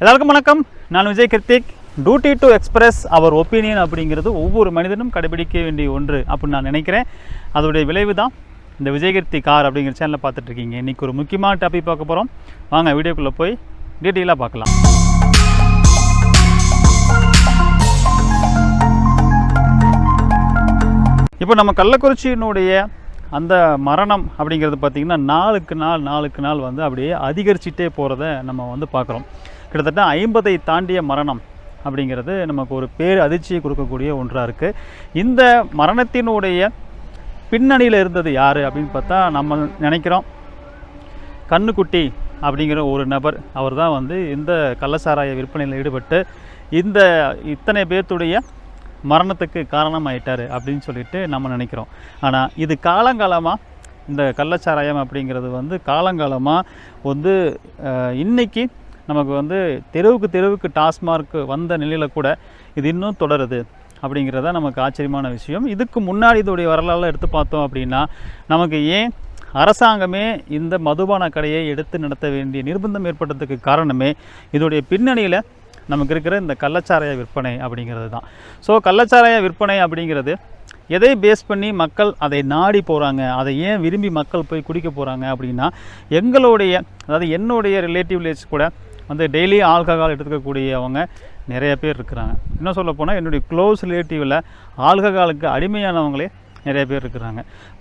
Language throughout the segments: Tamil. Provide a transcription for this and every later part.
எல்லாருக்கும் வணக்கம். நான் Vijay Kiruthik. Duty to express our opinion அப்படிங்கிறது ஒவ்வொரு மனிதனும் கடைபிடிக்க வேண்டிய ஒன்று அப்படின்னு நான் நினைக்கிறேன். அதோடைய விளைவு தான் இந்த விஜயகீர்த்தி கார் அப்படிங்கிற சேனலில் பார்த்துட்டு இருக்கீங்க. இன்றைக்கி ஒரு முக்கியமான டாபிக் பார்க்க போகிறோம் வாங்க வீடியோக்குள்ளே போய் டீட்டெயிலாக பார்க்கலாம். இப்போ நம்ம கள்ளக்குறிச்சியினுடைய அந்த மரணம் அப்படிங்கிறது பார்த்திங்கன்னா நாளுக்கு நாள் நாளுக்கு நாள் வந்து அப்படியே அதிகரிச்சிட்டே போகிறத நம்ம வந்து பார்க்குறோம். கிட்டத்தட்ட ஐம்பதை தாண்டிய மரணம் அப்படிங்கிறது நமக்கு ஒரு பேர் அதிர்ச்சியை கொடுக்கக்கூடிய ஒன்றாக இருக்குது இந்த மரணத்தினுடைய பின்னணியில் இருந்தது யார் அப்படின்னு பார்த்தா நம்ம நினைக்கிறோம். கண்ணுக்குட்டி அப்படிங்கிற ஒரு நபர் அவர் தான் வந்து இந்த கள்ளசாராய விற்பனையில் ஈடுபட்டு இந்த இத்தனை பேர்த்துடைய மரணத்துக்கு காரணமாயிட்டார் அப்படின்னு சொல்லிட்டு நம்ம நினைக்கிறோம். ஆனால் இது காலங்காலமாக இந்த கள்ளச்சாராயம் அப்படிங்கிறது வந்து காலங்காலமாக வந்து இன்றைக்கி இன்னைக்கு நமக்கு வந்து தெருவுக்கு தெருவுக்கு டாஸ்மார்க் வந்த நிலையில் கூட இது இன்னும் தொடருது அப்படிங்கிறத நமக்கு ஆச்சரியமான விஷயம். இதுக்கு முன்னாடி இதோடைய வரலாறுல எடுத்து பார்த்தோம் அப்படின்னா நமக்கு ஏன் அரசாங்கமே இந்த மதுபான கடையை எடுத்து நடத்த வேண்டிய நிர்பந்தம் ஏற்பட்டதுக்கு காரணமே இதோடைய பின்னணியில் நமக்கு இருக்கிற இந்த கள்ளச்சாராய விற்பனை அப்படிங்கிறது தான். ஸோ கள்ளச்சாராய விற்பனை அப்படிங்கிறது எதை பேஸ் பண்ணி மக்கள் அதை நாடி போகிறாங்க அதை ஏன் விரும்பி மக்கள் போய் குடிக்க போகிறாங்க அப்படின்னா எங்களுடைய அதாவது என்னுடைய ரிலேட்டிவ் கூட வந்து டெய்லி ஆல்கஹால் எடுத்துக்கக்கூடியவங்க நிறைய பேர் இருக்கிறாங்க. இன்னும் சொல்ல போனால் என்னுடைய க்ளோஸ் ரிலேட்டிவில் ஆல்கஹாலுக்கு அடிமையானவங்களே நிறைய பேர் இருக்கிறாங்க.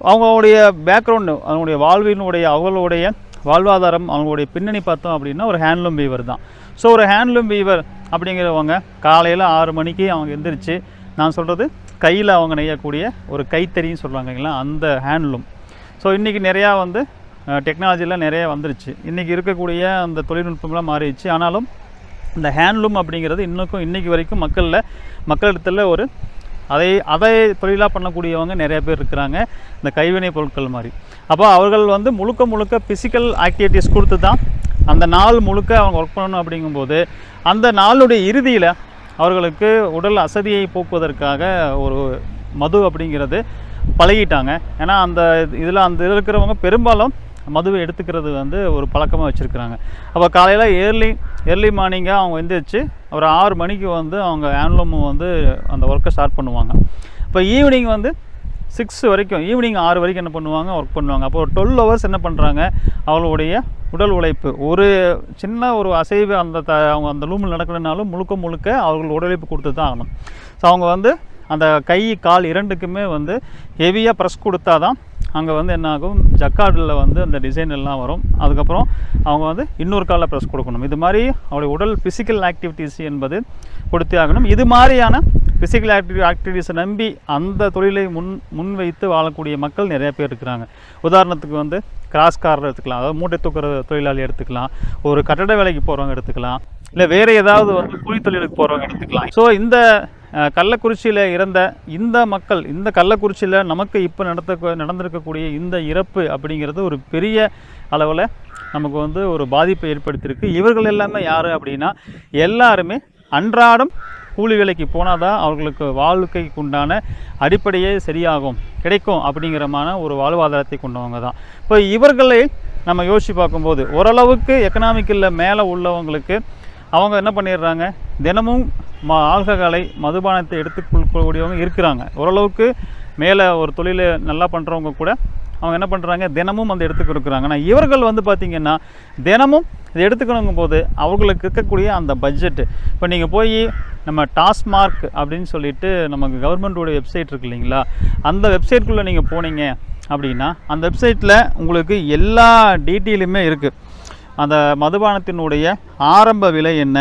அவங்களுடைய பேக்ரவுண்டு அவங்களுடைய வாழ்வினுடைய அவங்களுடைய வாழ்வாதாரம் அவங்களுடைய பின்னணி பார்த்தோம் அப்படின்னா ஒரு ஹேண்ட்லூம் வீவர் தான். ஸோ ஒரு ஹேண்ட்லூம் வீவர் அப்படிங்கிறவங்க காலையில் ஆறு மணிக்கு அவங்க எந்திரிச்சு நான் சொல்கிறது கையில் அவங்க நெய்யக்கூடிய ஒரு கைத்தறின்னு சொல்கிறாங்க இல்லைங்களா? அந்த ஹேண்ட்லூம் ஸோ இன்றைக்கி நிறையா வந்து டெக்னாலஜிலாம் நிறைய வந்துருச்சு. இன்றைக்கி இருக்கக்கூடிய அந்த தொழில்நுட்பம்லாம் மாறிடுச்சு. ஆனாலும் இந்த ஹேண்ட்லூம் அப்படிங்கிறது இன்னுக்கும் இன்றைக்கி வரைக்கும் மக்களில் மக்களிடத்தில் ஒரு அதை அதை தொழிலாக பண்ணக்கூடியவங்க நிறைய பேர் இருக்கிறாங்க. இந்த கைவினை பொருட்கள் மாதிரி. அப்போ அவர்கள் வந்து முழுக்க முழுக்க ஃபிசிக்கல் ஆக்டிவிட்டீஸ் கொடுத்து தான் அந்த நாள் முழுக்க அவங்க ஒர்க் பண்ணணும் அப்படிங்கும்போது அந்த நாளுடைய இறுதியில் அவர்களுக்கு உடல் அசதியை போக்குவதற்காக ஒரு மது அப்படிங்கிறது பழகிட்டாங்க. ஏன்னா அந்த இதில் அந்த இதில் இருக்கிறவங்க பெரும்பாலும் மதுவை எடுத்துக்கிறது வந்து ஒரு பழக்கமாக வச்சுருக்கிறாங்க. அப்போ காலையில் ஏர்லி ஏர்லி மார்னிங்காக அவங்க எந்திரிச்சு ஒரு ஆறு மணிக்கு வந்து அவங்க ஹேண்ட்லூம் வந்து அந்த ஒர்க்கை ஸ்டார்ட் பண்ணுவாங்க. இப்போ ஈவினிங் வந்து சிக்ஸ் வரைக்கும் ஈவினிங் ஆறு வரைக்கும் என்ன பண்ணுவாங்க? ஒர்க் பண்ணுவாங்க. அப்போ ஒரு டுவெல் ஹவர்ஸ் என்ன பண்ணுறாங்க அவங்களுடைய உடல் உழைப்பு. ஒரு சின்ன ஒரு அசைவு அந்த த அவங்க அந்த ரூமில் நடக்கலைனாலும் முழுக்க முழுக்க அவர்கள் உடழைப்பு கொடுத்து தான் ஆகணும். ஸோ அவங்க வந்து அந்த கை கால் இரண்டுக்குமே வந்து ஹெவியாக ப்ரெஸ் கொடுத்தா தான் அங்கே வந்து என்ன ஆகும் ஜக்கார்டில் வந்து அந்த டிசைன் எல்லாம் வரும். அதுக்கப்புறம் அவங்க வந்து இன்னொரு காலில் ப்ரெஸ் கொடுக்கணும். இது மாதிரி அவருடைய உடல் ஃபிசிக்கல் ஆக்டிவிட்டீஸ் என்பது கொடுத்தே ஆகணும். இது மாதிரியான ஃபிசிக்கல் ஆக்டிவி ஆக்டிவிட்டீஸை நம்பி அந்த தொழிலை முன் முன்வைத்து வாழக்கூடிய மக்கள் நிறைய பேர் இருக்கிறாங்க. உதாரணத்துக்கு வந்து கிராஸ்காரர் எடுத்துக்கலாம். அதாவது மூட்டை தூக்குற தொழிலாளி எடுத்துக்கலாம். ஒரு கட்டட வேலைக்கு போகிறவங்க எடுத்துக்கலாம். இல்லை வேறு ஏதாவது வந்து கூலி தொழிலுக்கு போகிறவங்க எடுத்துக்கலாம். ஸோ இந்த கள்ளக்குறிச்சியில் இறந்த இந்த மக்கள் இந்த கள்ளக்குறிச்சியில் நமக்கு இப்போ நடத்த நடந்திருக்கக்கூடிய இந்த இறப்பு அப்படிங்கிறது ஒரு பெரிய அளவில் நமக்கு வந்து ஒரு பாதிப்பை ஏற்படுத்தியிருக்கு. இவர்கள் எல்லாமே யார் அப்படின்னா எல்லாருமே அன்றாடம் கூலி வேலைக்கு போனால் தான் அவர்களுக்கு வாழ்க்கைக்கு உண்டான அடிப்படையே சரியாகும் கிடைக்கும் அப்படிங்கிறமான ஒரு வாழ்வாதாரத்தை கொண்டவங்க தான். இப்போ இவர்களை நம்ம யோசித்து பார்க்கும்போது ஓரளவுக்கு எக்கனாமிக்கில் மேலே உள்ளவங்களுக்கு அவங்க என்ன பண்ணிடுறாங்க? தினமும் ம ஆல்கஹாலை மதுபானத்தை எடுத்துக்கொள்ளக்கூடியவங்க இருக்கிறாங்க. ஓரளவுக்கு மேலே ஒரு தொழிலை நல்லா பண்ணுறவங்க கூட அவங்க என்ன பண்ணுறாங்க தினமும் அந்த எடுத்துக்க இருக்கிறாங்க ஆனால் இவர்கள் வந்து பார்த்திங்கன்னா தினமும் இதை எடுத்துக்கணுங்கும் போது அவங்களுக்கு இருக்கக்கூடிய அந்த பட்ஜெட்டு. இப்போ நீங்கள் போய் நம்ம டாஸ்மார்க் அப்படின்னு சொல்லிட்டு நமக்கு கவர்மெண்ட்டோட வெப்சைட் இருக்கு இல்லைங்களா? அந்த வெப்சைட்குள்ளே நீங்கள் போனீங்க அப்படின்னா அந்த வெப்சைட்டில் உங்களுக்கு எல்லா டீட்டெயிலுமே இருக்குது அந்த மதுபானத்தினுடைய ஆரம்ப விலை என்ன?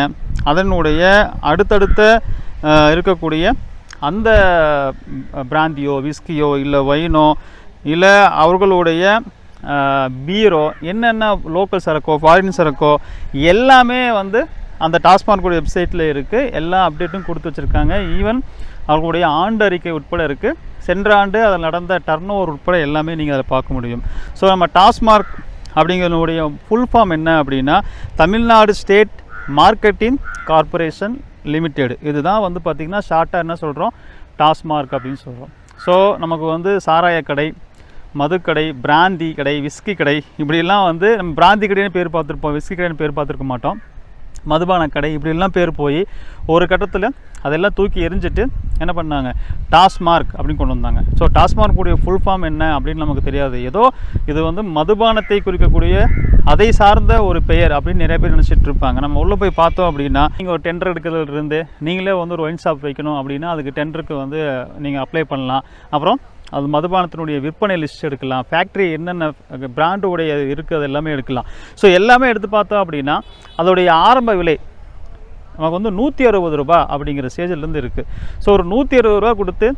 அதனுடைய அடுத்தடுத்த இருக்கக்கூடிய அந்த பிராந்தியோ விஸ்கியோ இல்லை ஒயினோ இல்லை அவர்களுடைய பீரோ என்னென்ன லோக்கல் சரக்கோ ஃபாரின் சரக்கோ எல்லாமே வந்து அந்த டாஸ்மார்க்குடைய வெப்சைட்டில் இருக்குது எல்லா அப்டேட்டும் கொடுத்து வச்சுருக்காங்க. ஈவன் அவர்களுடைய ஆண்டு அறிக்கை உட்பட இருக்குது சென்ற ஆண்டு அதில் நடந்த டர்ன் ஓவர் உட்பட எல்லாமே நீங்கள் அதை பார்க்க முடியும். ஸோ நம்ம டாஸ்மார்க் அப்படிங்கிறனுடைய ஃபுல் ஃபார்ம் என்ன அப்படின்னா Tamil Nadu state marketing corporation limited இதுதான் வந்து பார்த்திங்கன்னா ஷார்ட்டாக என்ன சொல்கிறோம் டாஸ்மார்க் அப்படின்னு சொல்கிறோம் ஸோ நமக்கு வந்து சாராய கடை மதுக்கடை பிராந்தி கடை விஸ்கி கடை இப்படிலாம் வந்து நம்ம பிராந்தி கடைன்னு பேர் பார்த்துருப்போம். விஸ்கி கடைன்னு பேர் பார்த்துருக்க மாட்டோம். மதுபான கடை இப்படிலாம் பேர் போய் ஒரு கட்டத்தில் அதெல்லாம் தூக்கி எரிஞ்சிட்டு என்ன பண்ணாங்க? டாஸ்மார்க் அப்படின்னு கொண்டு வந்தாங்க. ஸோ டாஸ்மார்க்குடைய ஃபுல் ஃபார்ம் என்ன அப்படின்னு நமக்கு தெரியாது. ஏதோ இது வந்து மதுபானத்தை குறிக்கக்கூடிய அதை சார்ந்த ஒரு பெயர் அப்படின்னு நிறைய பேர் நினச்சிட்டு இருப்பாங்க. நம்ம உள்ளே போய் பார்த்தோம் அப்படின்னா நீங்கள் ஒரு டெண்டர் எடுக்கிறதுலேருந்து நீங்களே வந்து ஒரு ஒயின் ஷாப் வைக்கணும் அப்படின்னா அதுக்கு டெண்டருக்கு வந்து நீங்கள் அப்ளை பண்ணலாம். அப்புறம் அது மதுபானத்தினுடைய விற்பனை லிஸ்ட் எடுக்கலாம். ஃபேக்ட்ரி என்னென்ன பிராண்டு உடைய இருக்குது எல்லாமே எடுக்கலாம். ஸோ எல்லாமே எடுத்து பார்த்தோம் அப்படின்னா அதோடைய ஆரம்ப விலை நமக்கு வந்து நூற்றி அறுபது ரூபா அப்படிங்கிற ஸ்டேஜிலேருந்து இருக்குது ஸோ ஒரு நூற்றி அறுபது ரூபா கொடுத்து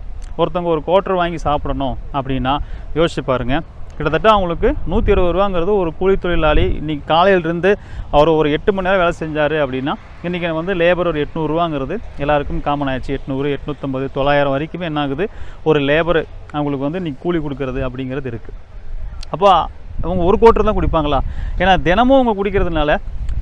ஒருத்தவங்க ஒரு குவார்ட்டர் வாங்கி சாப்பிடணும் அப்படின்னா யோசிச்சு பாருங்கள் கிட்டத்தட்ட அவங்களுக்கு நூற்றி இருபது ரூபாங்கிறது ஒரு கூலி தொழிலாளி. இன்றைக்கி காலையிலிருந்து அவர் ஒரு எட்டு மணி நேரம் வேலை செஞ்சார் அப்படின்னா இன்றைக்கி வந்து லேபர் ஒரு எட்நூறுரூவாங்கிறது எல்லாருக்கும் காமன் ஆயிடுச்சு. எட்நூறு எட்நூற்றம்பது தொள்ளாயிரம் வரைக்குமே என்ன ஆகுது? ஒரு லேபர் அவங்களுக்கு வந்து இன்றைக்கி கூலி கொடுக்கறது அப்படிங்கிறது இருக்குது அப்போ அவங்க ஒரு கோட்டர் தான் குடிப்பாங்களா? ஏன்னா தினமும் அவங்க குடிக்கிறதுனால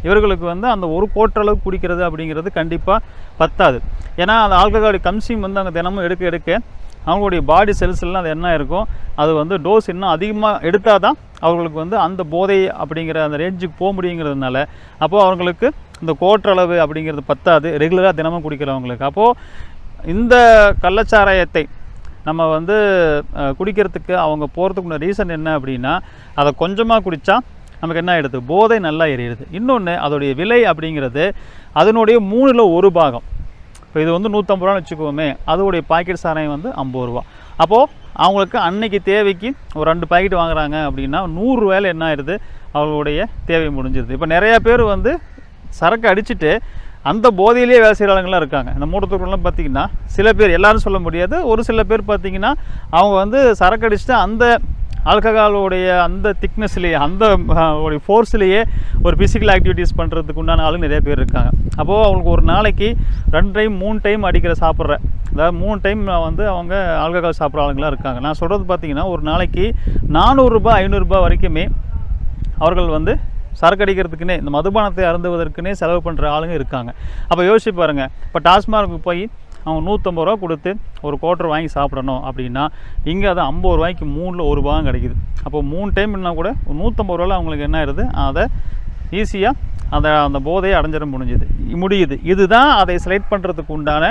இவர்களுக்கு வந்து அந்த ஒரு கோட்டர் அளவு குடிக்கிறது அப்படிங்கிறது கண்டிப்பாக பத்தாது. ஏன்னா அந்த ஆல்கஹாலிக் கம்சியம் வந்து அங்கே தினமும் எடுக்க எடுக்க அவங்களுடைய பாடி செல்ஸ்லாம் அது என்ன இருக்கும் அது வந்து டோஸ் இன்னும் அதிகமாக எடுத்தால் தான் அவங்களுக்கு வந்து அந்த போதை அப்படிங்கிற அந்த ரேஞ்சுக்கு போக முடியுங்கிறதுனால அப்போது அவங்களுக்கு இந்த கோற்றளவு அளவு அப்படிங்கிறது பத்தாது. ரெகுலராக தினமும் குடிக்கிறவங்களுக்கு. அப்போது இந்த கள்ளச்சாராயத்தை நம்ம வந்து குடிக்கிறதுக்கு அவங்க போகிறதுக்குள்ள ரீசன் என்ன அப்படின்னா அதை கொஞ்சமாக குடித்தா நமக்கு என்ன ஆகிடுது போதை நல்லா எரியுது இன்னொன்று அதோடைய விலை அப்படிங்கிறது அதனுடைய மூணில் ஒரு பாகம். இப்போ இது வந்து நூற்றம்பது ரூபான்னு வச்சுக்கோமே அதோடைய பாக்கெட் சாராயம் வந்து ஐம்பது ரூபா அப்போது அவங்களுக்கு அன்னைக்கு தேவைக்கு ஒரு ரெண்டு பாக்கெட் வாங்குறாங்க அப்படின்னா நூறுரூவாயில் என்ன ஆயிடுது? அவங்களுடைய தேவை முடிஞ்சிருது. இப்போ நிறையா பேர் வந்து சரக்கு அடிச்சுட்டு அந்த போதையிலேயே வேலை செய்கிறவங்களாம் இருக்காங்க. இந்த மூடத்தூர்லாம் பார்த்திங்கன்னா சில பேர் எல்லாரும் சொல்ல முடியாது. ஒரு சில பேர் பார்த்தீங்கன்னா அவங்க வந்து சரக்கு அடிச்சுட்டு அந்த ஆல்கஹாலோடைய அந்த திக்னஸ்லேயே அந்த ஒரு ஃபோர்ஸ்லேயே ஒரு ஃபிசிக்கல் ஆக்டிவிட்டீஸ் பண்ணுறதுக்கு உண்டான ஆளுங்க நிறைய பேர் இருக்காங்க. அப்போது அவங்களுக்கு ஒரு நாளைக்கு ரெண்டு டைம் மூணு டைம் அடிக்கிற சாப்பிட்ற அதாவது மூணு டைம் வந்து அவங்க ஆல்கஹால் சாப்பிட்ற ஆளுங்களாம் இருக்காங்க. நான் சொல்கிறது பார்த்தீங்கன்னா ஒரு நாளைக்கு நானூறுரூபா ஐநூறுரூபா வரைக்குமே அவர்கள் வந்து சரக்கு அடிக்கிறதுக்குனே இந்த மதுபானத்தை அருந்துவதற்குன்னே செலவு பண்ணுற ஆளுங்க இருக்காங்க. அப்போ யோசிச்சு பாருங்கள் இப்போ டாஸ்மார்க்கு போய் அவங்க நூற்றம்பது ரூபா கொடுத்து ஒரு குவார்ட்டர் வாங்கி சாப்பிடணும் அப்படின்னா இங்கே அது ஐம்பது ரூபாய்க்கு மூணில் ஒரு ரூபாயும் கிடைக்குது. அப்போ மூணு டைம் என்ன கூட ஒரு நூற்றம்பது ரூபாயில் அவங்களுக்கு என்ன ஆயிடுது அதை ஈஸியாக அந்த அந்த போதையை அடைஞ்சிட முடிஞ்சுது. முடியுது. இதுதான் அதை செலக்ட் பண்ணுறதுக்கு உண்டான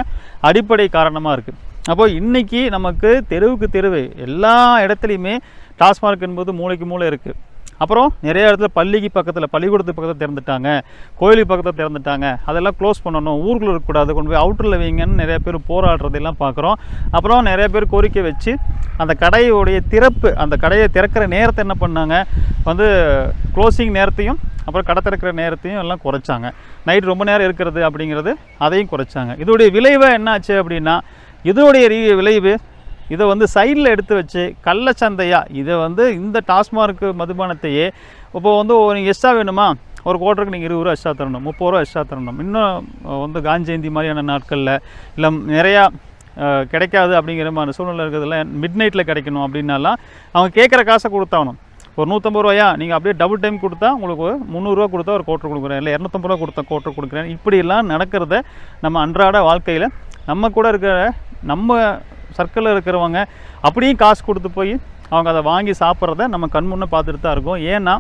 அடிப்படை காரணமாக இருக்குது அப்போ இன்றைக்கி நமக்கு தெருவுக்கு தெருவு எல்லா இடத்துலையுமே டாஸ்மார்க் என்பது மூளைக்கு மூளை இருக்குது அப்புறம் நிறைய இடத்துல பள்ளிக்கு பக்கத்தில் பள்ளிக்கூடத்துக்கு பக்கத்தில் திறந்துட்டாங்க. கோயிலுக்கு பக்கத்தில் திறந்துட்டாங்க. அதெல்லாம் க்ளோஸ் பண்ணணும். ஊருக்குள்ள இருக்கக்கூடாது. கொண்டு போய் அவுட்டரில் வைங்கன்னு நிறைய பேர் போராடுறதெல்லாம் பார்க்குறோம் அப்புறம் நிறைய பேர் கோரிக்கை வச்சு அந்த கடையுடைய திறப்பு அந்த கடையை திறக்கிற நேரத்தை என்ன பண்ணாங்க? வந்து க்ளோசிங் நேரத்தையும் அப்புறம் கடை திறக்கிற நேரத்தையும் எல்லாம் குறைச்சாங்க. நைட் ரொம்ப நேரம் இருக்கிறது அப்படிங்கிறது அதையும் குறைச்சாங்க. இதோடைய விளைவு என்னாச்சு அப்படின்னா இதோடைய விளைவு இதை வந்து சைடில் எடுத்து வச்சு கள்ளச்சந்தையாக இதை வந்து இந்த டாஸ்மார்க் மதுபானத்தையே இப்போ வந்து நீங்கள் எக்ஸ்ட்ரா வேணுமா? ஒரு கோட்டருக்கு நீங்கள் இருபது ரூபா எக்ஸ்ட்ரா தரணும் முப்பது ரூபா எக்ஸ்ட்ரா தரணும். இன்னும் வந்து காஞ்சேந்தி மாதிரியான நாட்களில் இல்லை நிறையா கிடைக்காது அப்படிங்கிற மாதிரி சூழ்நிலை இருக்கிறதுல மிட் நைட்டில் கிடைக்கணும் அப்படின்னாலாம் அவங்க கேட்குற காசை கொடுத்தாகணும் ஒரு நூற்றம்பது ரூபாயா? நீங்கள் அப்படியே டபுள் டைம் கொடுத்தா உங்களுக்கு முந்நூறுரூவா கொடுத்தா ஒரு கோட்டர் கொடுக்குறேன். இல்லை இரநூத்தம்பது ரூபா கொடுத்தா கோட்டர் கொடுக்குறேன். இப்படிலாம் நடக்கிறத நம்ம அன்றாட வாழ்க்கையில் நம்ம கூட இருக்கிற நம்ம சர்க்கிளில் இருக்கிறவங்க அப்படியும் காசு கொடுத்து போய் அவங்க அதை வாங்கி சாப்பிட்றத நம்ம கண் முன்னே பார்த்துட்டு தான் இருக்கோம். ஏன்னா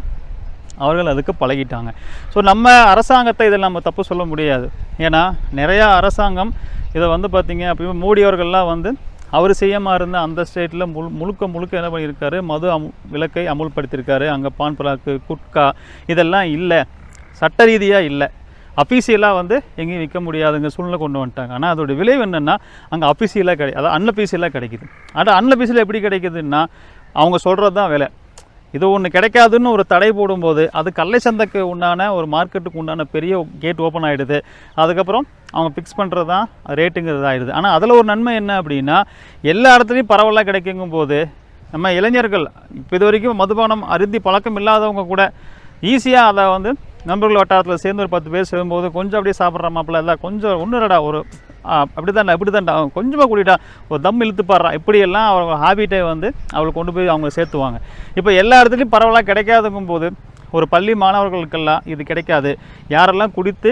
அவர்கள் அதுக்கு பழகிட்டாங்க. ஸோ நம்ம அரசாங்கத்தை இதில் நம்ம தப்பு சொல்ல முடியாது. ஏன்னா நிறையா அரசாங்கம் இதை வந்து பார்த்திங்க அப்படியே மூடியவர்கள்லாம் வந்து அவர் செய்யாம இருந்த அந்த ஸ்டேட்டில் முழு முழுக்க முழுக்க என்ன பண்ணியிருக்காரு? மது அமு விலக்கை அமுல்படுத்தியிருக்காரு. அங்கே பான்பராக்கு குட்கா இதெல்லாம் இல்லை. சட்ட ரீதியாக இல்லை. அஃபீஷியலாக வந்து எங்கேயும் விற்க முடியாதுங்க சூழ்நிலை கொண்டு வந்துட்டாங்க. ஆனால் அதோடய விளைவு என்னென்னா அங்கே அஃபீஷியலாக கிடை அதாவது அன்அஃபீஷியலாக கிடைக்குது. ஆனால் அன்அஃபீஷியலாக எப்படி கிடைக்குதுன்னா அவங்க சொல்கிறது தான் விலை. இது ஒன்று கிடைக்காதுன்னு ஒரு தடை போடும்போது அது கல்லை சந்தைக்கு உண்டான ஒரு மார்க்கெட்டுக்கு உண்டான பெரிய கேட் ஓப்பன் ஆகிடுது அதுக்கப்புறம் அவங்க ஃபிக்ஸ் பண்ணுறது தான் ரேட்டுங்கிறது ஆகிடுது ஆனால் அதில் ஒரு நன்மை என்ன அப்படின்னா எல்லா இடத்துலையும் பரவலாக கிடைக்குங்கும் போது நம்ம இளைஞர்கள் இப்போ இது வரைக்கும் மதுபானம் அருந்தி பழக்கம் இல்லாதவங்க கூட ஈஸியாக அதை வந்து நண்பர்கள் வட்டாரத்தில் சேர்ந்து ஒரு பத்து பேர் சேரும்போது கொஞ்சம் அப்படியே சாப்பிட்ற மாப்பிள்ள இல்லை கொஞ்சம் ஒன்றுடா ஒரு அப்படி தான் இப்படி தான்டா கொஞ்சமாக கூட்டிட்டா ஒரு தம் இழுத்து பாடுறான் இப்படியெல்லாம் அவங்க ஹாபிட்டை வந்து அவளை கொண்டு போய் அவங்க சேர்த்துவாங்க. இப்போ எல்லா இடத்துலையும் பரவலாக கிடைக்காதுங்கும் போது ஒரு பள்ளி மாணவர்களுக்கெல்லாம் இது கிடைக்காது. யாரெல்லாம் குடித்து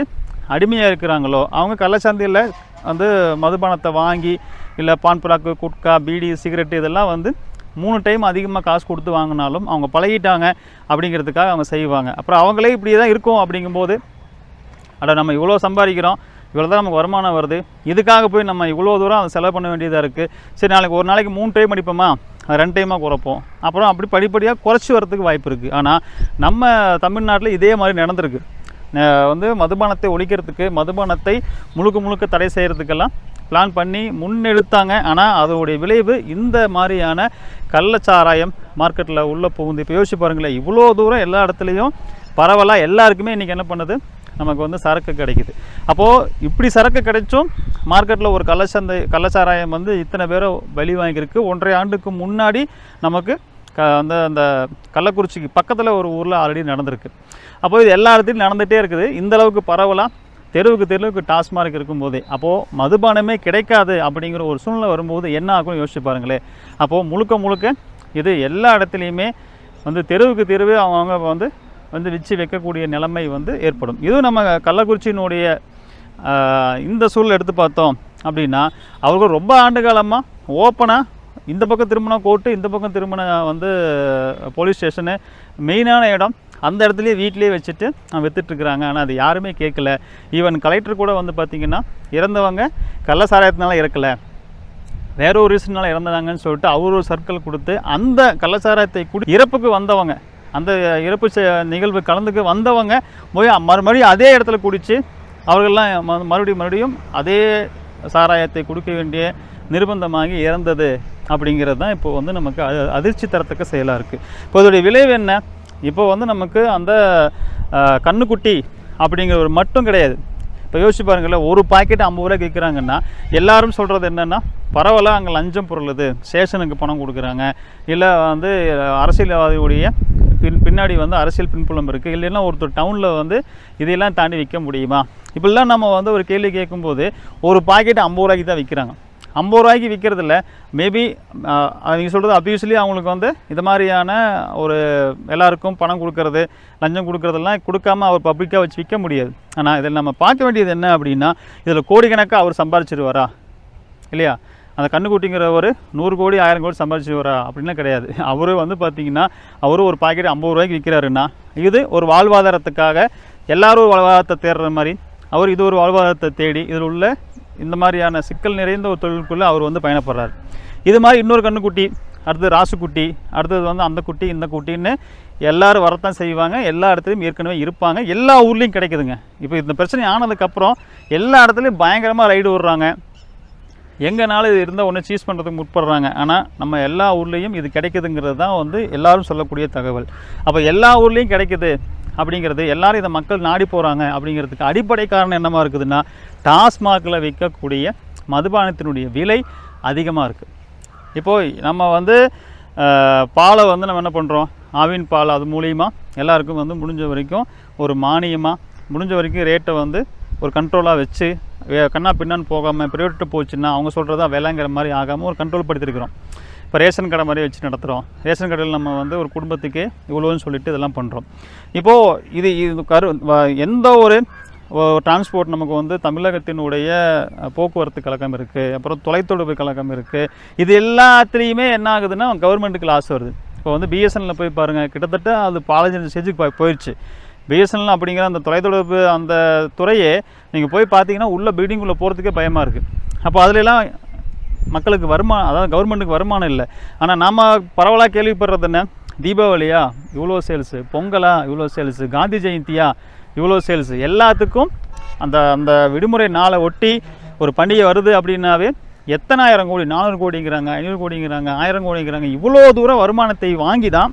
அடிமையாக இருக்கிறாங்களோ அவங்க கள்ளச்சந்தையில் வந்து மதுபானத்தை வாங்கி இல்லை பான்புராக்கு குட்கா பீடி சிகரெட்டு இதெல்லாம் வந்து மூணு டைம் அதிகமாக காசு கொடுத்து வாங்கினாலும் அவங்க பழகிட்டாங்க அப்படிங்கிறதுக்காக அவங்க செய்வாங்க. அப்புறம் அவங்களே இப்படி தான் இருக்கும் அப்படிங்கும்போது அட நம்ம இவ்வளோ சம்பாதிக்கிறோம் இவ்வளோ தான் நமக்கு வருமானம் வருது இதுக்காக போய் நம்ம இவ்வளோ தூரம் அதை செலவு பண்ண வேண்டியதாக இருக்குது சரி நாளைக்கு ஒரு நாளைக்கு மூணு டைம் அடிப்போமா? அது ரெண்டு டைமாக குறைப்போம். அப்புறம் அப்படி படிப்படியாக குறைச்சி வரதுக்கு வாய்ப்பு இருக்குது ஆனால் நம்ம தமிழ்நாட்டில் இதே மாதிரி நடந்திருக்கு. வந்து மதுபானத்தை ஒழிக்கிறதுக்கு மதுபானத்தை முழுக்க முழுக்க தடை செய்கிறதுக்கெல்லாம் பிளான் பண்ணி முன்னெடுத்தாங்க. ஆனால் அதோடைய விளைவு இந்த மாதிரியான கள்ளச்சாராயம் மார்க்கெட்டில் உள்ளே புகுந்து இப்போ யோசிச்சு பாருங்களேன் இவ்வளோ தூரம் எல்லா இடத்துலையும் பரவலாக எல்லாருக்குமே இன்றைக்கி என்ன பண்ணுது? நமக்கு வந்து சரக்கு கிடைக்குது. அப்போது இப்படி சரக்கு கிடைச்சும் மார்க்கெட்டில் ஒரு கள்ளச்சந்தை கள்ளச்சாராயம் வந்து இத்தனை பேரை வெளி வாங்கியிருக்கு. ஒன்றரை ஆண்டுக்கு முன்னாடி நமக்கு க அந்த அந்த கள்ளக்குறிச்சிக்கு பக்கத்தில் ஒரு ஊரில் ஆல்ரெடி நடந்திருக்கு. அப்போ இது எல்லா இடத்துலையும் நடந்துகிட்டே இருக்குது. இந்த அளவுக்கு பரவலாக தெருவுக்கு தெருவுக்கு டாஸ்மார்க் இருக்கும்போதே. அப்போது மதுபானமே கிடைக்காது அப்படிங்கிற ஒரு சூழ்நிலை வரும்போது என்ன ஆகும் யோசிச்சு பாருங்களேன் அப்போது முழுக்க முழுக்க இது எல்லா இடத்துலையுமே வந்து தெருவுக்கு தெருவு அவங்க வந்து வந்து விச்சு வைக்கக்கூடிய நிலைமை வந்து ஏற்படும். இதுவும் நம்ம கள்ளக்குறிச்சியினுடைய இந்த சூழல் எடுத்து பார்த்தோம் அப்படின்னா அவர்கள் ரொம்ப ஆண்டு காலமாக ஓப்பனாக இந்த பக்கம் திருமணம் கோர்ட்டு இந்த பக்கம் திரும்பின வந்து போலீஸ் ஸ்டேஷனு மெயினான இடம் அந்த இடத்துலையே வீட்லேயே வச்சுட்டு விற்றுட்ருக்குறாங்க ஆனால் அது யாருமே கேட்கல. ஈவன் கலெக்டர் கூட வந்து பார்த்திங்கன்னா இறந்தவங்க கள்ள சாராயத்தினால இறக்கலை. வேற ஒரு ரீசன்னால இறந்தாங்கன்னு சொல்லிட்டு அவர் ஒரு சர்க்கிள் கொடுத்து அந்த கள்ளச்சாராயத்தை குடி இறப்புக்கு வந்தவங்க அந்த இறப்பு நிகழ்வு கலந்துக்கு வந்தவங்க போய் மறுபடியும் அதே இடத்துல குடித்து அவர்கள்லாம் ம- மறுபடியும் மறுபடியும் அதே சாராயத்தை கொடுக்க வேண்டிய நிர்பந்தமாகி இறந்தது அப்படிங்கிறது தான் இப்போ வந்து நமக்கு அதிர்ச்சி தரத்தக்க செயலாக இருக்குது இப்போ இதோடைய விளைவு என்ன? இப்போ வந்து நமக்கு அந்த கண்ணுக்குட்டி அப்படிங்கிற ஒரு மட்டும் கிடையாது. இப்போ யோசிச்சு பாருங்களேன் ஒரு பாக்கெட் ஐம்பது ரூபாய்க்கு விற்கிறாங்கன்னா எல்லாரும் சொல்கிறது என்னென்னா பரவாயில்ல அங்கே லஞ்சம் பொருள் இது ஸ்டேஷனுக்கு பணம் கொடுக்குறாங்க. இல்லை வந்து அரசியல்வாதியுடைய பின் பின்னாடி வந்து அரசியல் பின்புலம் இருக்குது இல்லைன்னா ஒருத்தர் டவுனில் வந்து இதையெல்லாம் தாண்டி விற்க முடியுமா? இப்படிலாம் நம்ம வந்து ஒரு கேள்வி கேட்கும்போது ஒரு பாக்கெட் ஐம்பது ரூபாய்க்கு தான் விற்கிறாங்க. ஐம்பது ரூபாய்க்கு விற்கிறதில்ல மேபி நீங்கள் சொல்கிறது அப்யூஸ்லி அவங்களுக்கு வந்து இது மாதிரியான ஒரு எல்லாருக்கும் பணம் கொடுக்கறது லஞ்சம் கொடுக்கறதெல்லாம் கொடுக்காம அவர் பப்ளிக்காக வச்சு விற்க முடியாது. ஆனால் இதில் நம்ம பார்க்க வேண்டியது என்ன அப்படின்னா இதில் கோடிக்கணக்காக அவர் சம்பாரிச்சிருவாரா? இல்லையா? அந்த கண்ணுக்குட்டிங்கிற ஒரு நூறு கோடி ஆயிரம் கோடி சம்பாதிச்சு வரா அப்படின்லாம் கிடையாது. அவர் வந்து பார்த்தீங்கன்னா அவரும் ஒரு பாக்கெட் ஐம்பது ரூபாய்க்கு விற்கிறாருன்னா இது ஒரு வாழ்வாதாரத்துக்காக எல்லாரும் வாழ்வாதாரத்தை தேடுற மாதிரி அவர் இது ஒரு வாழ்வாதாரத்தை தேடி இதில் உள்ள இந்த மாதிரியான சிக்கல் நிறைந்த ஒரு தொழிலுக்குள்ளே அவர் வந்து பயணப்படுறாரு. இது மாதிரி இன்னொரு கண்ணுக்குட்டி அடுத்தது ராசுக்குட்டி அடுத்தது வந்து அந்த குட்டி இந்த குட்டின்னு எல்லாரும் வரத்தான் செய்வாங்க. எல்லா இடத்துலையும் ஏற்கனவே இருப்பாங்க. எல்லா ஊர்லேயும் கிடைக்குதுங்க. இப்போ இந்த பிரச்சனை ஆனதுக்கப்புறம் எல்லா இடத்துலையும் பயங்கரமாக ரைடு விடுறாங்க எங்கனாலும் இது இருந்தால் ஒன்று சீஸ் பண்ணுறதுக்கு முற்படுறாங்க. ஆனால் நம்ம எல்லா ஊர்லேயும் இது கிடைக்குதுங்கிறது தான் வந்து எல்லாரும் சொல்லக்கூடிய தகவல். அப்போ எல்லா ஊர்லேயும் கிடைக்குது. அப்படிங்கிறது எல்லாரும் இதை மக்கள் நாடி போகிறாங்க அப்படிங்கிறதுக்கு அடிப்படை காரணம் என்னமா இருக்குதுன்னா டாஸ்மாகில் விற்கக்கூடிய மதுபானத்தினுடைய விலை அதிகமாக இருக்குது இப்போது நம்ம வந்து பாலை வந்து நம்ம என்ன பண்ணுறோம் ஆவின் பால் அது மூலியமாக எல்லாருக்கும் வந்து முடிஞ்ச வரைக்கும் ஒரு மானியமாக முடிஞ்ச வரைக்கும் ரேட்டை வந்து ஒரு கண்ட்ரோலாக வச்சு கண்ணா பின்னான்னு போகாமல் பிரைவேட்டு போச்சுன்னா அவங்க சொல்கிறதா விலைங்கிற மாதிரி ஆகாமல் ஒரு கண்ட்ரோல் படுத்திருக்கிறோம். இப்போ ரேஷன் கடை மாதிரி வச்சு நடத்துகிறோம். ரேஷன் கடையில் நம்ம வந்து ஒரு குடும்பத்துக்கு இவ்வளோன்னு சொல்லிட்டு இதெல்லாம் பண்ணுறோம். இப்போது இது இது கரு எந்த ஒரு டிரான்ஸ்போர்ட் நமக்கு வந்து தமிழகத்தினுடைய போக்குவரத்து கழகம் இருக்குது அப்புறம் தொலைத்தொடர்பு கழகம் இருக்குது இது எல்லாத்துலேயுமே என்ன ஆகுதுன்னா கவர்மெண்ட்டுக்கு லாஸ் வருது. இப்போ வந்து பிஎஸ்என்எல்ல போய் பாருங்கள் கிட்டத்தட்ட அது பாலஞ்சு ஸ்டேஜுக்கு போய் போயிடுச்சு பிஎஸ்என்எல் அப்படிங்கிற அந்த தொலைத்தொடர்பு அந்த துறையே நீங்கள் போய் பார்த்தீங்கன்னா உள்ள பில்டிங்குள்ளே போகிறதுக்கே பயமாக இருக்குது அப்போ அதுலலாம் மக்களுக்கு வருமானம் அதாவது கவர்மெண்ட்டுக்கு வருமானம் இல்லை. ஆனால் நாம் பரவலாக கேள்விப்படுறது என்ன? தீபாவளியா? இவ்வளோ சேல்ஸு பொங்கலா? இவ்வளோ சேல்ஸு காந்தி ஜெயந்தியா? இவ்வளோ சேல்ஸு எல்லாத்துக்கும் அந்த அந்த விடுமுறை நாளை ஒட்டி ஒரு பண்டிகை வருது அப்படின்னாவே எத்தனாயிரம் கோடி? நானூறு கோடிங்கிறாங்க ஐநூறு கோடிங்கிறாங்க ஆயிரம் கோடிங்கிறாங்க. இவ்வளோ தூரம் வருமானத்தை வாங்கி தான்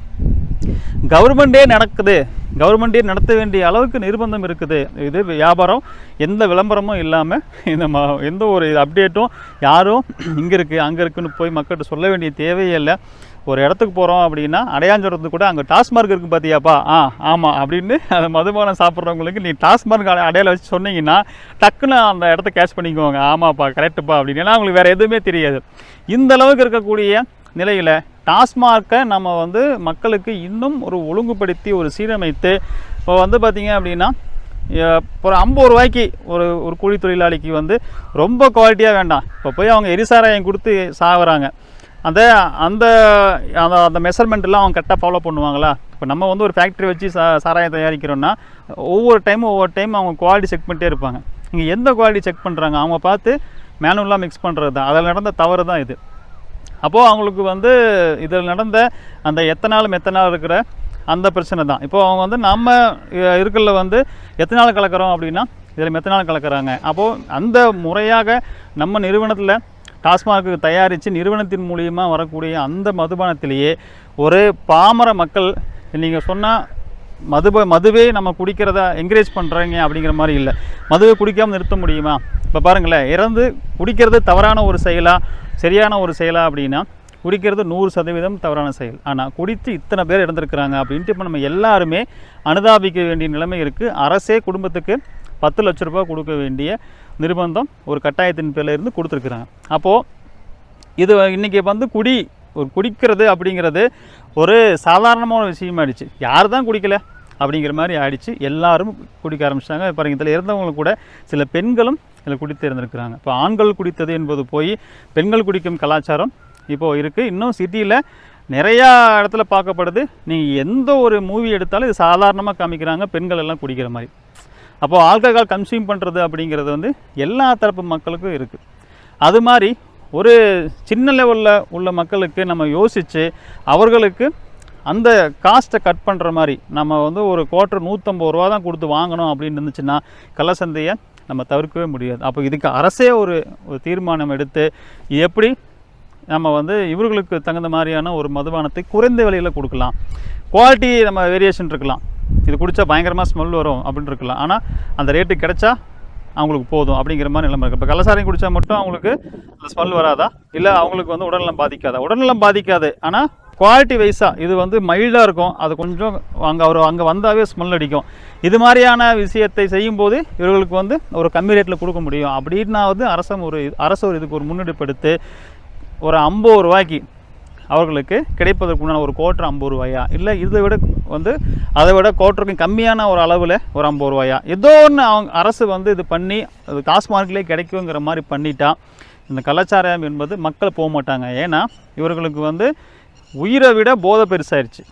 கவர்மெண்டே நடக்குது. கவர்மெண்டே நடத்த வேண்டிய அளவுக்கு நிர்பந்தம் இருக்குது. இது வியாபாரம். எந்த விளம்பரமும் இல்லாமல் இந்த ம எந்த ஒரு அப்டேட்டும் யாரும் இங்கே இருக்குது அங்கே இருக்குன்னு போய் மக்கள்கிட்ட சொல்ல வேண்டிய தேவையே இல்லை. ஒரு இடத்துக்கு போகிறோம் அப்படின்னா அடையாஞ்சுறது கூட அங்கே டாஸ்மார்க் இருக்குது பார்த்தியாப்பா ஆ ஆமாம் அப்படின்னு அந்த மதுபானம் சாப்பிட்றவங்களுக்கு நீ டாஸ்மார்க் அடை- அடையாள வச்சு சொன்னீங்கன்னா டக்குன்னு அந்த இடத்த கேட்ச் பண்ணிக்குவாங்க. ஆமாப்பா கரெக்டுப்பா அப்படின்னு. ஏன்னா அவங்களுக்கு வேறு எதுவுமே தெரியாது. இந்த அளவுக்கு இருக்கக்கூடிய நிலையில் டாஸ்மார்க்கை நம்ம வந்து மக்களுக்கு இன்னும் ஒரு ஒழுங்குபடுத்தி ஒரு சீரமைத்து இப்போ வந்து பார்த்திங்க அப்படின்னா ஒரு ஐம்பது ரூபாய்க்கு ஒரு ஒரு கூலி தொழிலாளிக்கு வந்து ரொம்ப குவாலிட்டியாக வேண்டாம். இப்போ போய் அவங்க எரிசாராயம் கொடுத்து சாகுறாங்க. அந்த அந்த அந்த அந்த மெஷர்மெண்ட்லாம் அவங்க கரெக்டாக ஃபாலோ பண்ணுவாங்களா? இப்போ நம்ம வந்து ஒரு ஃபேக்ட்ரி வச்சு சா சாராயம் தயாரிக்கிறோன்னா ஒவ்வொரு டைமும் ஒவ்வொரு டைம் அவங்க குவாலிட்டி செக் பண்ணிட்டே இருப்பாங்க. இங்கே எந்த குவாலிட்டி செக் பண்ணுறாங்க அவங்க பார்த்து மேனுவலாக மிக்ஸ் பண்ணுறது தான் அதில் நடந்த தவறு தான் இது. அப்போது அவங்களுக்கு வந்து இதில் நடந்த அந்த எத்தனாலும் எத்தனால் இருக்கிற அந்த பிரச்சனை தான். இப்போ அவங்க வந்து நம்ம இருக்கல வந்து வந்து எத்தனால் கலக்கிறோம் அப்படின்னா இதில் மெத்தனால் கலக்கிறாங்க. அப்போது அந்த முறையாக நம்ம நிறுவனத்தில் டாஸ்மாக்கு தயாரித்து நிறுவனத்தின் மூலியமாக வரக்கூடிய அந்த மதுபானத்திலேயே ஒரு பாமர மக்கள் நீங்கள் சொன்னால் மதுப மதுவே நம்ம குடிக்கிறத என்கரேஜ் பண்ணுறாங்க அப்படிங்கிற மாதிரி இல்லை. மதுவை குடிக்காமல் நிறுத்த முடியுமா? இப்போ பாருங்களேன் இறந்து குடிக்கிறது தவறான ஒரு செயலா சரியான ஒரு செயலா அப்படின்னா குடிக்கிறது நூறு சதவீதம் தவறான செயல். ஆனால் குடித்து இத்தனை பேர் இறந்துருக்குறாங்க அப்படின்ட்டு இப்போ நம்ம எல்லாருமே அனுதாபிக்க வேண்டிய நிலைமை இருக்குது அரசே குடும்பத்துக்கு பத்து லட்ச ரூபாய் கொடுக்க வேண்டிய நிர்பந்தம் ஒரு கட்டாயத்தின் பேரில் இருந்து கொடுத்துருக்குறாங்க. அப்போது இது இன்றைக்கி வந்து குடி ஒரு குடிக்கிறது அப்படிங்கிறது ஒரு சாதாரணமான விஷயமாயிடுச்சு யார் தான் குடிக்கல அப்படிங்கிற மாதிரி ஆயிடுச்சு. எல்லாரும் குடிக்க ஆரம்பிச்சிட்டாங்க. பாருங்க இதில் இருந்தவங்களும் கூட சில பெண்களும் இதில் குடித்து இருந்திருக்கிறாங்க. இப்போ ஆண்கள் குடித்தது என்பது போய் பெண்கள் குடிக்கும் கலாச்சாரம் இப்போது இருக்குது இன்னும் சிட்டியில் நிறையா இடத்துல பார்க்கப்படுது. நீங்கள் எந்த ஒரு மூவி எடுத்தாலும் இது சாதாரணமாக காமிக்கிறாங்க. பெண்கள் எல்லாம் குடிக்கிற மாதிரி. அப்போது ஆல்கஹால் கன்சியூம் பண்ணுறது அப்படிங்கிறது வந்து எல்லா தரப்பு மக்களுக்கும் இருக்குது அது மாதிரி ஒரு சின்ன லெவலில் உள்ள மக்களுக்கு நம்ம யோசித்து அவர்களுக்கு அந்த காஸ்ட்டை கட் பண்ணுற மாதிரி நம்ம வந்து ஒரு குவார்ட்டர் நூற்றம்பது ரூபா தான் கொடுத்து வாங்கணும் அப்படின்னு இருந்துச்சுன்னா கள்ளசந்தையை நம்ம தவிர்க்கவே முடியாது. அப்போ இதுக்கு அரசே ஒரு ஒரு தீர்மானம் எடுத்து எப்படி நம்ம வந்து இவர்களுக்கு தகுந்த மாதிரியான ஒரு மதுபானத்தை குறைந்த விலையில் கொடுக்கலாம். குவாலிட்டி நம்ம வேரியேஷன் இருக்கலாம். இது குடித்தா பயங்கரமாக ஸ்மெல் வரும் அப்படின்னு இருக்கலாம். ஆனால் அந்த ரேட்டு கிடைச்சா அவங்களுக்கு போதும் அப்படிங்கிற மாதிரி நிலைமை இருக்குது இப்போ கள்ளசாரம் குடித்தா மட்டும் அவங்களுக்கு அந்த ஸ்மெல் வராதா? இல்லை அவங்களுக்கு வந்து உடல்நலம் பாதிக்காதா? உடல்நலம் பாதிக்காது. ஆனால் குவாலிட்டி வைஸாக இது வந்து மைல்டாக இருக்கும். அது கொஞ்சம் அங்கே அவர் அங்கே வந்தாவே ஸ்மெல் அடிக்கும். இது மாதிரியான விஷயத்தை செய்யும்போது இவர்களுக்கு வந்து ஒரு கம்மி ரேட்டில் கொடுக்க முடியும். அப்படின்னாவது அரசம் ஒரு அரசு ஒரு இதுக்கு ஒரு முன்னெடுப்பு எடுத்து ஒரு ஐம்பது ரூபாய்க்கு அவர்களுக்கு கிடைப்பதற்குண்டான ஒரு கோட்டர் ஐம்பது ரூபாயா? இல்லை இதை விட வந்து அதை விட கோட்டருக்கும் கம்மியான ஒரு அளவில் ஒரு ஐம்பது ரூபாயா? ஏதோ ஒன்று அவங்க அரசு வந்து இது பண்ணி அது டாஸ்மார்க்லேயே கிடைக்குங்கிற மாதிரி பண்ணிட்டா இந்த கலாச்சாரம் என்பது மக்கள் போக மாட்டாங்க. ஏன்னா இவர்களுக்கு வந்து உயிரை விட போதை பெருசாயிருச்சு.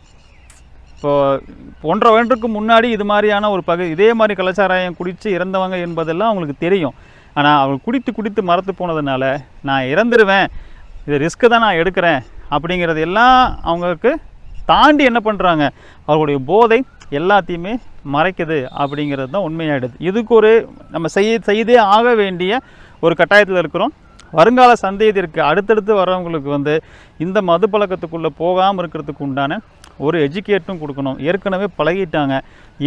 இப்போது ஒன்றரை வருடத்துக்கு முன்னாடி இது மாதிரியான ஒரு பகு இதே மாதிரி கலாச்சாரம் குடித்து இறந்தவங்க என்பதெல்லாம் அவங்களுக்கு தெரியும். ஆனால் அவங்க குடித்து குடித்து மறத்து போனதுனால நான் இறந்துருவேன். இது ரிஸ்க்கு தான் நான் எடுக்கிறேன். அப்படிங்கிறது எல்லாம் அவங்களுக்கு தாண்டி என்ன பண்ணுறாங்க அவர்களுடைய போதை எல்லாத்தையுமே மறைக்குது அப்படிங்கிறது தான் உண்மையாயிடுது. இதுக்கு ஒரு நம்ம செய்ய செய்தே ஆக வேண்டிய ஒரு கட்டாயத்தில் இருக்கிறோம். வருங்கால சந்தேகத்திற்கு அடுத்தடுத்து வரவங்களுக்கு வந்து இந்த மது பழக்கத்துக்குள்ளே போகாமல் இருக்கிறதுக்கு உண்டான ஒரு எஜுகேட்டும் கொடுக்கணும். ஏற்கனவே பழகிட்டாங்க.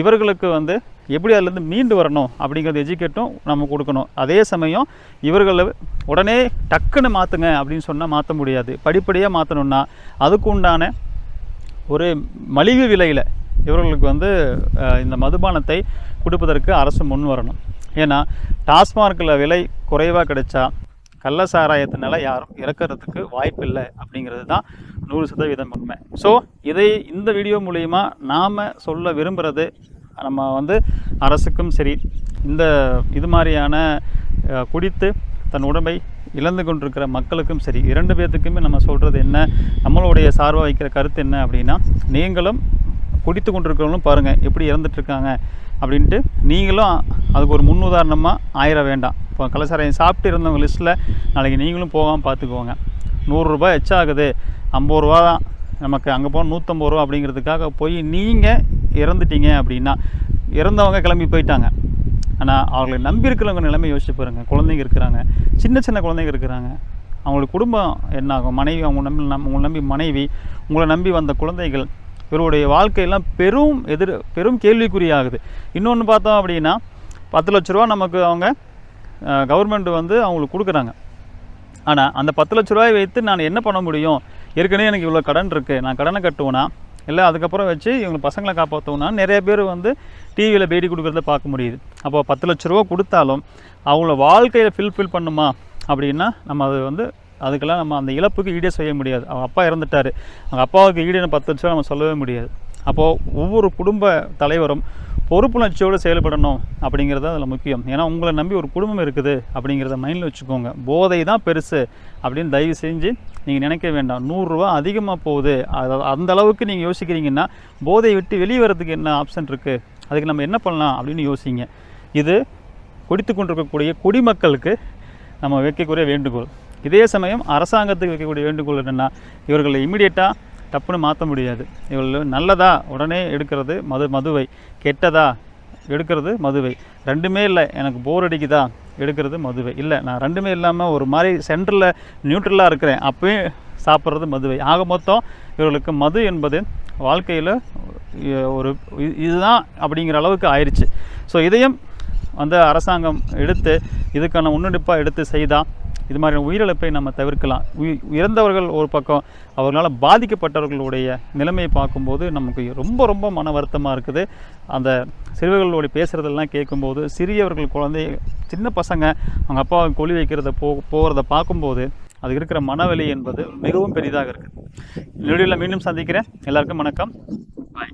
இவர்களுக்கு வந்து எப்படி அதுலேருந்து மீண்டு வரணும் அப்படிங்கிறது எஜுகேட்டும் நம்ம கொடுக்கணும். அதே சமயம் இவர்களை உடனே டக்குன்னு மாற்றுங்க அப்படின்னு சொன்னால் மாற்ற முடியாது. படிப்படியாக மாற்றணுன்னா அதுக்கு உண்டான ஒரு மலிவு விலையில் இவர்களுக்கு வந்து இந்த மதுபானத்தை கொடுப்பதற்கு அரசு முன் வரணும். ஏன்னா டாஸ்மார்க்கில் விலை குறைவாக கிடைச்சா கள்ள சாராயத்தினால யாரும் இறக்கிறதுக்கு வாய்ப்பில்லை அப்படிங்கிறது தான் நூறு சதவீதம் உண்மை. ஸோ இதை இந்த வீடியோ மூலயமா நாம் சொல்ல விரும்புகிறது நம்ம வந்து அரசுக்கும் சரி இந்த இது மாதிரியான குடித்து தன் உடம்பை இழந்து கொண்டிருக்கிற மக்களுக்கும் சரி இரண்டு பேர்த்துக்குமே நம்ம சொல்கிறது என்ன நம்மளுடைய சார்பாக வைக்கிற கருத்து என்ன அப்படின்னா நீங்களும் குடித்து கொண்டிருக்கிறவங்களும் பாருங்கள் எப்படி இறந்துட்டுருக்காங்க அப்படின்ட்டு நீங்களும் அதுக்கு ஒரு முன் உதாரணமாக ஆயிர வேண்டாம். இப்போ கலாச்சாரம் சாப்பிட்டு இருந்தவங்க லிஸ்ட்டில் நாளைக்கு நீங்களும் போகாமல் பார்த்துக்குவோங்க நூறுரூபா எச்சாகுது ஐம்பது ரூபா தான் நமக்கு அங்கே போனால் நூற்றம்பது ரூபா அப்படிங்கிறதுக்காக போய் நீங்கள் இறந்துட்டீங்க அப்படின்னா இறந்தவங்க கிளம்பி போயிட்டாங்க. ஆனால் அவர்களை நம்பி இருக்கிறவங்க நிலைமை யோசிச்சு பாருங்கள் குழந்தைங்க இருக்கிறாங்க. சின்ன சின்ன குழந்தைங்க இருக்கிறாங்க. அவங்களுக்கு குடும்பம் என்ன ஆகும் மனைவி அவங்க நம்பி நம் உங்களை நம்பி மனைவி உங்களை நம்பி வந்த குழந்தைகள் இவருடைய வாழ்க்கையெல்லாம் பெரும் எதிர் பெரும் கேள்விக்குறியாகுது. இன்னொன்று பார்த்தோம் அப்படின்னா பத்து லட்ச ரூபா நமக்கு அவங்க கவர்மெண்ட் வந்து அவங்களுக்கு கொடுக்குறாங்க. ஆனால் அந்த பத்து லட்ச ரூபாயை வைத்து நான் என்ன பண்ண முடியும்? ஏற்கனவே எனக்கு இவ்வளோ கடன் இருக்குது நான் கடனை கட்டுவேனா? இல்லை அதுக்கப்புறம் வச்சு இவங்க பசங்களை காப்பாற்றுவோம்னா நிறைய பேர் வந்து டிவியில் பேடி கொடுக்குறத பார்க்க முடியுது. அப்போ பத்து லட்ச ரூபா கொடுத்தாலும் அவங்கள வாழ்க்கையில் ஃபில்ஃபில் பண்ணுமா? அப்படின்னா நம்ம அது வந்து அதுக்கெல்லாம் நம்ம அந்த இழப்புக்கு ஈடே செய்ய முடியாது. அவங்க அப்பா இறந்துட்டார். அவங்க அப்பாவுக்கு ஈடுன்னு பத்து லட்ச ரூபா நம்ம சொல்லவே முடியாது. அப்போது ஒவ்வொரு குடும்ப தலைவரும் பொறுப்புணர்ச்சியோடு செயல்படணும் அப்படிங்கிறது அதில் முக்கியம். ஏன்னா உங்களை நம்பி ஒரு குடும்பம் இருக்குது அப்படிங்கிறத மைண்டில் வச்சுக்கோங்க. போதை தான் பெருசு அப்படின்னு தயவு செஞ்சு நீங்கள் நினைக்க வேண்டாம். நூறுரூவா அதிகமாக போகுது. அந்த அளவுக்கு நீங்கள் யோசிக்கிறீங்கன்னா போதையை விட்டு வெளியே வரதுக்கு என்ன ஆப்ஷன் இருக்குது அதுக்கு நம்ம என்ன பண்ணலாம் அப்படின்னு யோசிங்க. இது குடித்து கொண்டிருக்கக்கூடிய குடிமக்களுக்கு நம்ம வைக்கக்கூடிய வேண்டுகோள். இதே சமயம் அரசாங்கத்துக்கு வைக்கக்கூடிய வேண்டுகோள் என்னென்னா இவர்களை இமிடியேட்டாக டப்புன்னு மாற்ற முடியாது. இவர்கள் நல்லதா? உடனே எடுக்கிறது மது மதுவை. கெட்டதா? எடுக்கிறது மதுவை. ரெண்டுமே இல்லை. எனக்கு போர் அடிக்குதா? எடுக்கிறது மதுவை. இல்லை நான் ரெண்டுமே இல்லாமல் ஒரு மாதிரி சென்டரில் நியூட்ரலாக இருக்கிறேன். அப்பயும் சாப்பிட்றது மதுவை. ஆக மொத்தம் இவர்களுக்கு மது என்பது வாழ்க்கையில் ஒரு இதுதான் அப்படிங்கிற அளவுக்கு ஆயிடுச்சு ஸோ இதையும் வந்து அரசாங்கம் எடுத்து இதுக்கான முன்னெடுப்பாக எடுத்து செய்தால் இது மாதிரி உயிரிழப்பை நம்ம தவிர்க்கலாம். உயி இறந்தவர்கள் ஒரு பக்கம் அவர்களால் பாதிக்கப்பட்டவர்களுடைய நிலைமையை பார்க்கும்போது நமக்கு ரொம்ப ரொம்ப மன வருத்தமாக இருக்குது. அந்த சிறுவர்களோட பேசுகிறதெல்லாம் கேட்கும்போது சிறியவர்கள் குழந்தை சின்ன பசங்க அவங்க அப்பாவை கொலி வைக்கிறத போ போகிறத பார்க்கும்போது அது இருக்கிற மனவெளி என்பது மிகவும் பெரிதாக இருக்குது வீடியோவில் மீண்டும் சந்திக்கிறேன். எல்லாருக்கும் வணக்கம். பாய்